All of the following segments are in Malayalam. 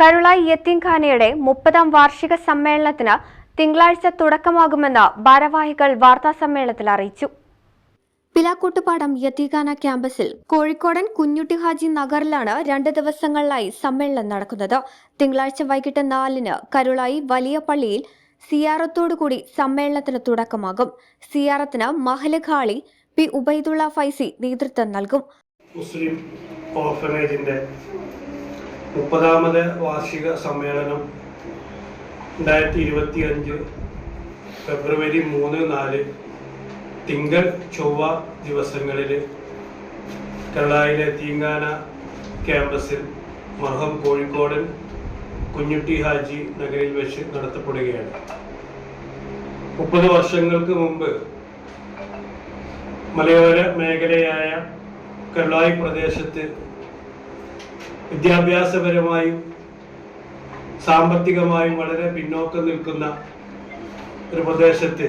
Karulayi യത്തീംഖാനയുടെ മുപ്പതാം വാർഷിക സമ്മേളനത്തിന് തിങ്കളാഴ്ച തുടക്കമാകുമെന്ന് ഭാരവാഹികൾ വാർത്താസമ്മേളനത്തിൽ അറിയിച്ചു. പിലാക്കോട്ടുപാടം യത്തീഖാന ക്യാമ്പസിൽ കോഴിക്കോടൻ കുഞ്ഞുട്ടി ഹാജി നഗറിലാണ് രണ്ട് ദിവസങ്ങളിലായി സമ്മേളനം നടക്കുന്നത്. തിങ്കളാഴ്ച വൈകിട്ട് നാലിന് കരുളായി വലിയ പള്ളിയിൽ സിയാറത്തോടുകൂടി സമ്മേളനത്തിന് തുടക്കമാകും. സിയാറത്തിന് മഹൽ ഖാളി പി ഉബൈദുള്ള ഫൈസി നേതൃത്വം നൽകും. മുസ്ലിം മുപ്പതാമത് വാർഷിക സമ്മേളനം രണ്ടായിരത്തി ഇരുപത്തി അഞ്ച് ഫെബ്രുവരി മൂന്ന് നാല് തിങ്കൾ ചൊവ്വ ദിവസങ്ങളിൽ കേരളയിലെ തീങ്ങാന ക്യാമ്പസിൽ മർഹം കോഴിക്കോടൻ കുഞ്ഞുട്ടി ഹാജി നഗരിൽ വെച്ച് നടത്തപ്പെടുകയാണ്. മുപ്പത് വർഷങ്ങൾക്ക് മുമ്പ് മലയോര മേഖലയായ കേരളായി പ്രദേശത്ത് വിദ്യാഭ്യാസപരമായും സാമ്പത്തികമായും വളരെ പിന്നോക്കം നിൽക്കുന്ന ഒരു പ്രദേശത്ത്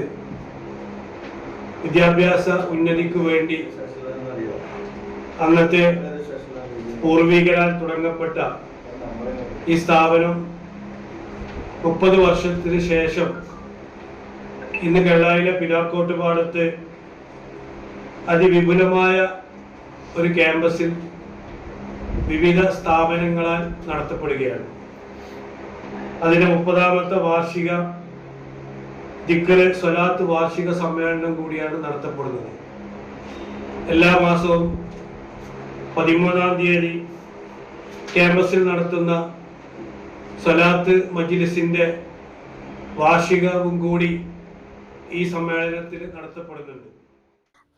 വിദ്യാഭ്യാസ ഉന്നതിക്ക് വേണ്ടി അന്നത്തെ പൂർവികരാൽ തുടങ്ങപ്പെട്ട ഈ സ്ഥാപനം മുപ്പത് വർഷത്തിന് ശേഷം ഇന്ന് കേരളയിലെ പിലാക്കോട്ട് പാടത്ത് അതിവിപുലമായ ഒരു ക്യാമ്പസിൽ വിവിധ സ്ഥാപനങ്ങളാൽ നടത്തപ്പെടുകയാണ്. അതിന്റെ മുപ്പതാമത്തെ വാർഷിക ദിക്കറ് സ്വലാത്ത് വാർഷിക സമ്മേളനം കൂടിയാണ് നടത്തപ്പെടുന്നത്. എല്ലാ മാസവും പതിമൂന്നാം തീയതി ക്യാമ്പസിൽ നടത്തുന്ന സ്വലാത്ത് മജ്ലിസിന്റെ വാർഷികവും കൂടി ഈ സമ്മേളനത്തിൽ നടത്തപ്പെടുന്നുണ്ട്.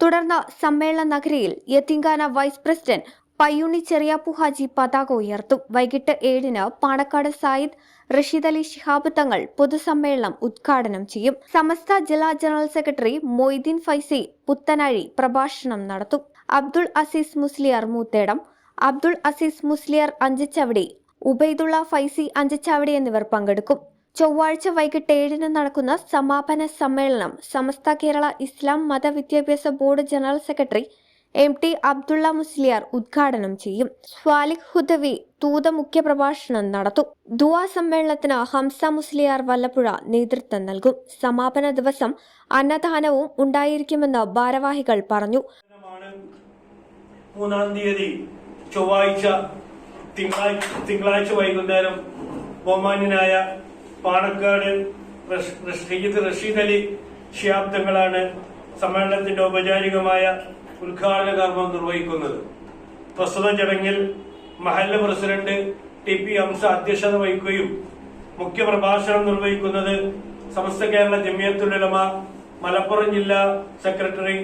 തുടർന്ന് സമ്മേളന നഗരിയിൽ യത്തിങ്കാന വൈസ് പ്രസിഡന്റ് പയ്യുണ്ണി ചെറിയാപ്പു ഹാജി പതാക ഉയർത്തും. വൈകിട്ട് ഏഴിന് പാണക്കാട് സായിദ് റഷീദ് അലി ശിഹാബ് തങ്ങൾ പൊതുസമ്മേളനം ഉദ്ഘാടനം ചെയ്യും. സമസ്ത ജില്ലാ ജനറൽ സെക്രട്ടറി മൊയ്തീൻ ഫൈസി പുത്തനാഴി പ്രഭാഷണം നടത്തും. അബ്ദുൾ അസീസ് മുസ്ലിയാർ മൂത്തേടം അബ്ദുൾ അസീസ് മുസ്ലിയാർ അഞ്ചച്ചവടി ഉബൈദുള്ള ഫൈസി അഞ്ചച്ചവടി എന്നിവർ പങ്കെടുക്കും. ചൊവ്വാഴ്ച വൈകിട്ട് ഏഴിന് നടക്കുന്ന സമാപന സമ്മേളനം Samastha Kerala Islam മതവിദ്യാഭ്യാസ board general secretary M T Abdulla Musliyar ഉദ്ഘാടനം ചെയ്യും. സ്വാലിഖ് ഹുദവി തൂത മുഖ്യപ്രഭാഷണം നടത്തും. ദുവാ സമ്മേളനത്തിന് ഹംസ മുസ്ലിയാർ വല്ലപ്പുഴ നേതൃത്വം നൽകും. സമാപന ദിവസം അന്നദാനവും ഉണ്ടായിരിക്കുമെന്ന് ഭാരവാഹികൾ പറഞ്ഞു. മൂന്നാം തീയതി ചൊവ്വാഴ്ച തിങ്കളാഴ്ച വൈകുന്നേരം ബഹുമാന്യനായ പാണക്കാട് റഷ്- റഷ്- റഷീദ് അലി ശിയാബ്ദങ്ങളാണ് സമ്മേളനത്തിന്റെ ഔപചാരികമായ ഉദ്ഘാടന കർമ്മം നിർവഹിക്കുന്നത്. പ്രസ്തുത ചടങ്ങിൽ മഹല്ല പ്രസിഡന്റ് ടി പി ഹംസ അധ്യക്ഷത വഹിക്കുകയും മുഖ്യപ്രഭാഷണം നിർവഹിക്കുന്നത് സമസ്ത കേരള ജമിയത്തുലമ മലപ്പുറം ജില്ലാ സെക്രട്ടറി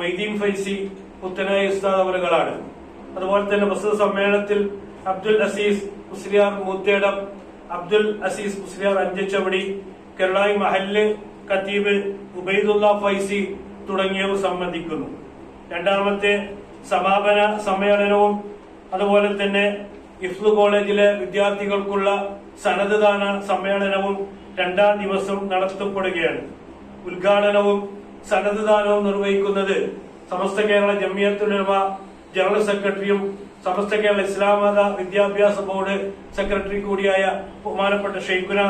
മൈദീൻ ഫൈസി പുത്തനായ ഉസ്താദ് അവറുകളാണ് അതുപോലെ തന്നെ പ്രസ്തുത സമ്മേളനത്തിൽ അബ്ദുൽ അസീസ് മുസ്ലിയാർ മൂത്തേടം അബ്ദുൽ അസീസ് മുസ്ലിയാർ അഞ്ചച്ചവടി കേരളായി മഹല്ല് ഖത്തീബ് ഉബൈദുല്ല ഫൈസി തുടങ്ങിയവർ സംബന്ധിക്കുന്നു. രണ്ടാമത്തെ സമാപന സമ്മേളനവും അതുപോലെ തന്നെ ഇഫ്ലു കോളേജിലെ വിദ്യാർത്ഥികൾക്കുള്ള സന്നദ്ധദാന സമ്മേളനവും രണ്ടാം ദിവസം നടത്തപ്പെടുകയാണ്. ഉദ്ഘാടനവും സന്നദ്ധദാനവും നിർവഹിക്കുന്നത് സമസ്ത കേരള ജമിയത്തുലമ ജനറൽ സെക്രട്ടറിയും സമസ്ത കേരള ഇസ്ലാമത വിദ്യാഭ്യാസ ബോർഡ് സെക്രട്ടറി കൂടിയായ ബഹുമാനപ്പെട്ട ഷെയ്ഖുന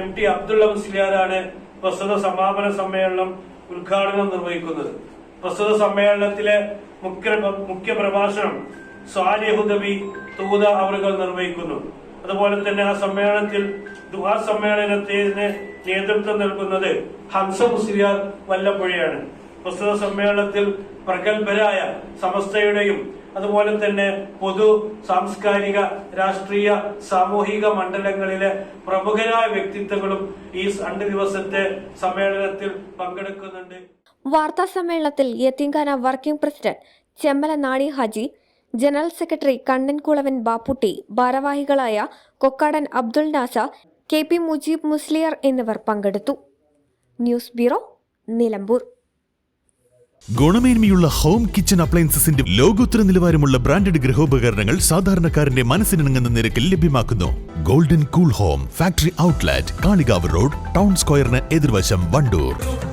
എം ടി അബ്ദുള്ള മുസ്ലിയാരാണ് പ്രസ്തുത സമാപന സമ്മേളനം ഉദ്ഘാടനം നിർവഹിക്കുന്നത്. പ്രസ്തുത സമ്മേളനത്തിലെ മുഖ്യ പ്രഭാഷണം സ്വാലിഹുദബി തൂത അവറുകൾ നിർവഹിക്കുന്നു. അതുപോലെ തന്നെ ആ സമ്മേളനത്തിൽ ദുഹാ സമ്മേളനത്തിന് നേതൃത്വം നൽകുന്നത് ഹംസ മുസ്ലിയാർ വല്ലപ്പുഴയാണ്. പ്രസ്തുത സമ്മേളനത്തിൽ പ്രഗത്ഭരായ സമസ്തയുടെയും അതുപോലെ തന്നെ പൊതു സാംസ്കാരിക രാഷ്ട്രീയ സാമൂഹിക മണ്ഡലങ്ങളിലെ പ്രമുഖരായ വ്യക്തിത്വങ്ങളും ഈ രണ്ട് ദിവസത്തെ സമ്മേളനത്തിൽ പങ്കെടുക്കുന്നുണ്ട്. വാർത്താ സമ്മേളനത്തിൽ യത്തീംഖാന working president Chemmala Nani Haji general secretary Kannankulavan Bapputty ഭാരവാഹികളായ Kokkadan Abdul NASA K P Mujeeb Musliyar എന്നിവർ പങ്കെടുത്തു. News bureau Nilambur. ഗുണമേന്മയുള്ള ഹോം കിച്ചൺ അപ്ലയൻസസിന്റെ ലോകോത്തര നിലവാരമുള്ള ബ്രാൻഡഡ് ഗൃഹോപകരണങ്ങൾ സാധാരണക്കാരന്റെ മനസ്സിനിണങ്ങുന്ന നിരക്കിൽ ലഭ്യമാക്കുന്നു. Golden cool home factory outlet Kalikavu road town സ്ക്വയറിന് എതിർവശം Wandoor.